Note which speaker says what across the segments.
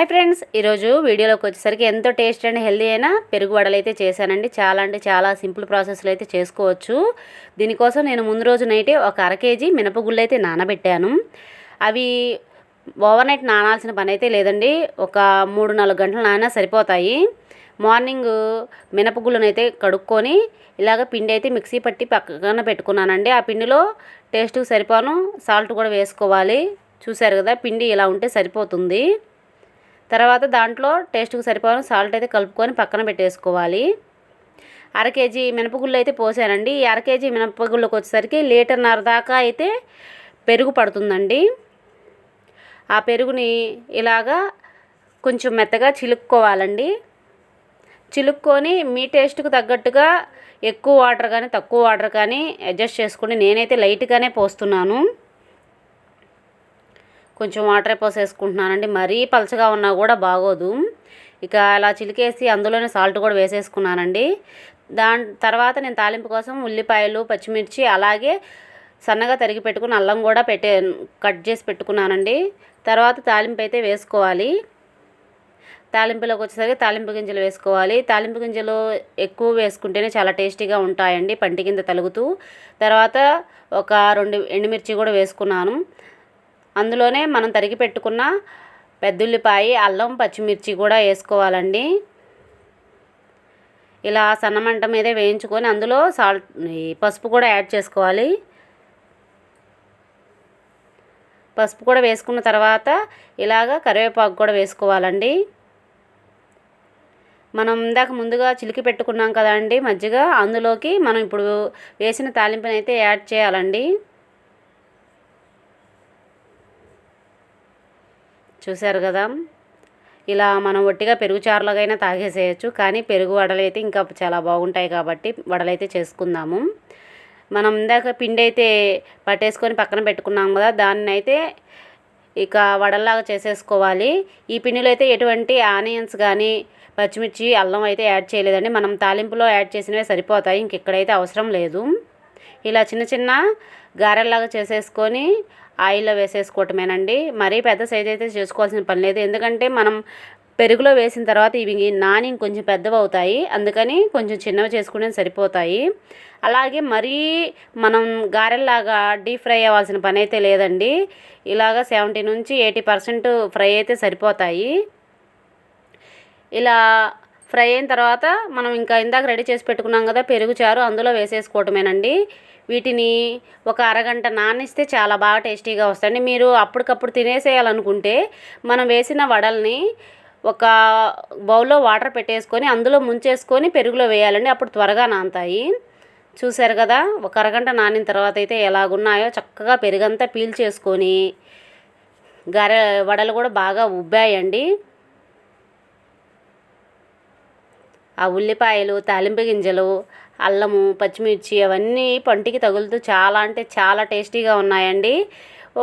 Speaker 1: Hi friends ఈరోజు వీడియోలోకి వచ్చేసరికి ఎంతో టేస్ట్ అండ్ హెల్దీ అయినా పెరుగు వడలు అయితే చేశానండి. చాలా అంటే చాలా సింపుల్ ప్రాసెస్లో అయితే చేసుకోవచ్చు. దీనికోసం నేను ముందు రోజు నైటే ఒక అర కేజీ మినపగుళ్ళు అయితే నానబెట్టాను. అవి ఓవర్ నైట్ నానాల్సిన పని అయితే లేదండి. ఒక మూడు నాలుగు గంటలు నానా సరిపోతాయి. మార్నింగ్ మినపగుళ్ళను అయితే కడుక్కొని ఇలాగ పిండి అయితే మిక్సీ పట్టి పక్కన పెట్టుకున్నానండి. ఆ పిండిలో టేస్ట్కి సరిపోను. సాల్ట్ కూడా వేసుకోవాలి. చూశారు కదా పిండి ఇలా ఉంటే సరిపోతుంది. తర్వాత దాంట్లో టేస్ట్కి సరిపోయిన సాల్ట్ అయితే కలుపుకొని పక్కన పెట్టేసుకోవాలి. అర కేజీ మినపగుళ్ళు అయితే పోసానండి. ఈ అర కేజీ మినపగుళ్ళకి వచ్చేసరికి లీటర్న్నర దాకా అయితే పెరుగు పడుతుందండి. ఆ పెరుగుని ఇలాగా కొంచెం మెత్తగా చిలుక్కోవాలండి. చిలుక్కొని మీ టేస్ట్కు తగ్గట్టుగా ఎక్కువ వాటర్ కానీ తక్కువ వాటర్ కానీ అడ్జస్ట్ చేసుకుని నేనైతే లైట్గానే పోస్తున్నాను. కొంచెం వాటర్ పోసేసుకుంటున్నానండి. మరీ పలచగా ఉన్నా కూడా బాగోదు. ఇక అలా చిలికేసి అందులోనే సాల్ట్ కూడా వేసేసుకున్నానండి. దాని తర్వాత నేను తాలింపు కోసం ఉల్లిపాయలు పచ్చిమిర్చి అలాగే సన్నగా తరిగి పెట్టుకుని అల్లం కూడా పెట్టే కట్ చేసి పెట్టుకున్నానండి. తర్వాత తాలింపు అయితే వేసుకోవాలి. తాలింపులోకి వచ్చేసరికి తాలింపు గింజలు వేసుకోవాలి. తాలింపు గింజలు ఎక్కువ వేసుకుంటేనే చాలా టేస్టీగా ఉంటాయండి పంటి కింద తలుగుతూ. తర్వాత ఒక రెండు ఎండుమిర్చి కూడా వేసుకున్నాను. అందులోనే మనం తరిగి పెట్టుకున్న పెద్దుల్లిపాయ అల్లం పచ్చిమిర్చి కూడా వేసుకోవాలండి. ఇలా సన్నమంట మీదే వేయించుకొని అందులో సాల్ట్ పసుపు కూడా యాడ్ చేసుకోవాలి. పసుపు కూడా వేసుకున్న తర్వాత ఇలాగ కరివేపాకు కూడా వేసుకోవాలండి. మనం ఇందాక ముందుగా చిలికి పెట్టుకున్నాం కదండి మజ్జిగ అందులోకి మనం ఇప్పుడు వేసిన తాలింపునైతే యాడ్ చేయాలండి. చూశారు కదా? ఇలా మనం ఒట్టిగా పెరుగు చారులాగైనా తాగేసేయచ్చు. కానీ పెరుగు వడలు అయితే ఇంకా చాలా బాగుంటాయి కాబట్టి వడలైతే చేసుకుందాము. మనం ఇందాక పిండి అయితే పట్టేసుకొని పక్కన పెట్టుకున్నాం కదా దాన్ని అయితే ఇక వడల్లాగా చేసేసుకోవాలి. ఈ పిండిలో అయితే ఎటువంటి ఆనియన్స్ కానీ పచ్చిమిర్చి అల్లం అయితే యాడ్ చేయలేదండి. మనం తాలింపులో యాడ్ చేసినవే సరిపోతాయి. ఇంక ఇక్కడైతే అవసరం లేదు. ఇలా చిన్న చిన్న గారెల్లాగా చేసేసుకొని ఆయిల్లో వేసేసుకోవటమేనండి. మరీ పెద్ద సైజ్ అయితే చేసుకోవాల్సిన పని లేదు. ఎందుకంటే మనం పెరుగులో వేసిన తర్వాత ఇవి నాని కొంచెం పెద్దవి అవుతాయి. అందుకని కొంచెం చిన్నవి చేసుకుంటే సరిపోతాయి. అలాగే మరీ మనం గారెల్లాగా డీప్ ఫ్రై అవ్వాల్సిన పని అయితే లేదండి. ఇలాగ సెవెంటీ నుంచి ఎయిటీ పర్సెంట్ ఫ్రై అయితే సరిపోతాయి. ఇలా ఫ్రై అయిన తర్వాత మనం ఇంకా ఇందాక రెడీ చేసి పెట్టుకున్నాం కదా పెరుగు చారు అందులో వేసేసుకోవటమేనండి. వీటిని ఒక అరగంట నానిస్తే చాలా బాగా టేస్టీగా వస్తాయండి. మీరు అప్పటికప్పుడు తినేసేయాలనుకుంటే మనం వేసిన వడల్ని ఒక బౌల్లో వాటర్ పెట్టేసుకొని అందులో ముంచేసుకొని పెరుగులో వేయాలండి. అప్పుడు త్వరగా నానతాయి. చూశారు కదా ఒక అరగంట నానిన తర్వాత అయితే ఎలాగున్నాయో చక్కగా పెరుగంతా పీల్చేసుకొని గర వడలు కూడా బాగా ఉబ్బాయండి. ఆ ఉల్లిపాయలు తాలింపు గింజలు అల్లము పచ్చిమిర్చి అవన్నీ పంటికి తగులుతూ చాలా అంటే చాలా టేస్టీగా ఉన్నాయండి.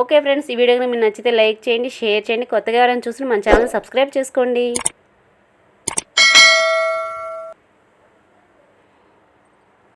Speaker 1: ఓకే ఫ్రెండ్స్ ఈ వీడియో మీకు నచ్చితే లైక్ చేయండి షేర్ చేయండి. కొత్తగా ఎవరైనా చూసిన మన ఛానల్ సబ్స్క్రైబ్ చేసుకోండి.